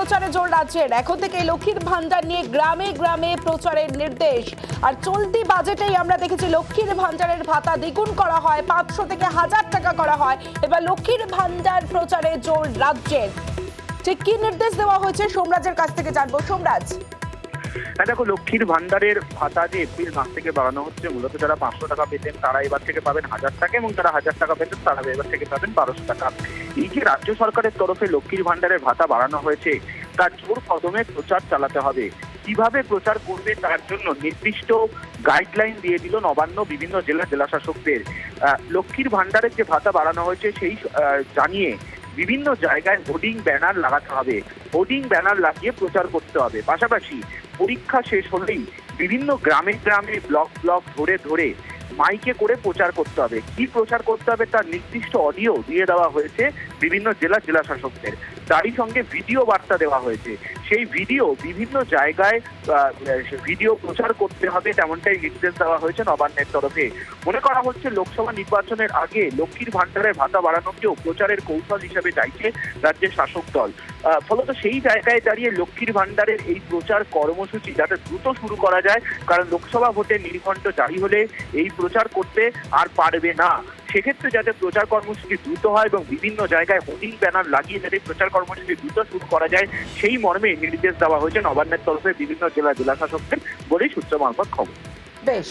প্রচারে জোর রাজ্যের। এখন থেকে লক্ষ্মীর ভান্ডার নিয়ে গ্রামে গ্রামে প্রচারের নির্দেশ। আর চলতি বাজেটেই আমরা দেখেছি লক্ষ্মীর ভান্ডারের ভাতা দ্বিগুণ করা হয়, পাঁচশো থেকে হাজার টাকা করা হয়। এবার লক্ষ্মীর ভান্ডার প্রচারে জোর রাজ্যের। ঠিক কি নির্দেশ দেওয়া হয়েছে, সোমরাজের কাছ থেকে জানব। সোমরাজ। হ্যাঁ দেখো, লক্ষ্মীর ভান্ডারের ভাতা যে এপ্রিল মাস থেকে বাড়ানো হচ্ছে, মূলত যারা পাঁচশো টাকা পেতেন, তারা এবার থেকে পাবেন হাজার টাকা এবং যারা হাজার টাকা পেতেন, তারা এবার থেকে পাবেন বারোশো টাকা। এই যে রাজ্য সরকারের তরফে লক্ষ্মীর ভান্ডারের ভাতা বাড়ানো হয়েছে, তার জোর কদমে প্রচার চালাতে হবে। কীভাবে প্রচার করবে তার জন্য নির্দিষ্ট গাইডলাইন দিয়ে দিল নবান্ন বিভিন্ন জেলা জেলাশাসকদের। লক্ষ্মীর ভান্ডারের যে ভাতা বাড়ানো হয়েছে, সেই জানিয়ে বিভিন্ন জায়গায় হোর্ডিং ব্যানার লাগাতে হবে। হোর্ডিং ব্যানার লাগিয়ে প্রচার করতে হবে। পাশাপাশি পরীক্ষা শেষ হলেই বিভিন্ন গ্রামে গ্রামে ব্লক ব্লক ধরে ধরে মাইকে করে প্রচার করতে হবে। কি প্রচার করতে হবে তার নির্দিষ্ট অডিও দিয়ে দেওয়া হয়েছে বিভিন্ন জেলা জেলা শাসকদের তারই সঙ্গে ভিডিও বার্তা দেওয়া হয়েছে। সেই ভিডিও বিভিন্ন জায়গায় ভিডিও প্রচার করতে হবে, তেমনটাই নির্দেশ দেওয়া হয়েছে নবান্নের তরফে। মনে করা হচ্ছে লোকসভা নির্বাচনের আগে লক্ষ্মীর ভান্ডারের ভাতা বাড়ানোকেও প্রচারের কৌশল হিসেবে চাইছে রাজ্যের শাসক দল। ফলত সেই জায়গায় দাঁড়িয়ে লক্ষ্মীর ভান্ডারের এই প্রচার কর্মসূচি যাতে দ্রুত শুরু করা যায়, কারণ লোকসভা ভোটের নির্ঘণ্ট জারি হলে এই প্রচার করতে আর পারবে না। সেক্ষেত্রে যাতে প্রচার কর্মসূচি দ্রুত হয় এবং বিভিন্ন জায়গায় হোর্ডিং ব্যানার লাগিয়ে যাতে প্রচার কর্মসূচি দ্রুত শুরু করা যায়, সেই মর্মে নির্দেশ দেওয়া হয়েছে নবান্নের তরফে বিভিন্ন জেলা জেলা শাসকদের বলেই সূত্র মারফত খবর। বেশ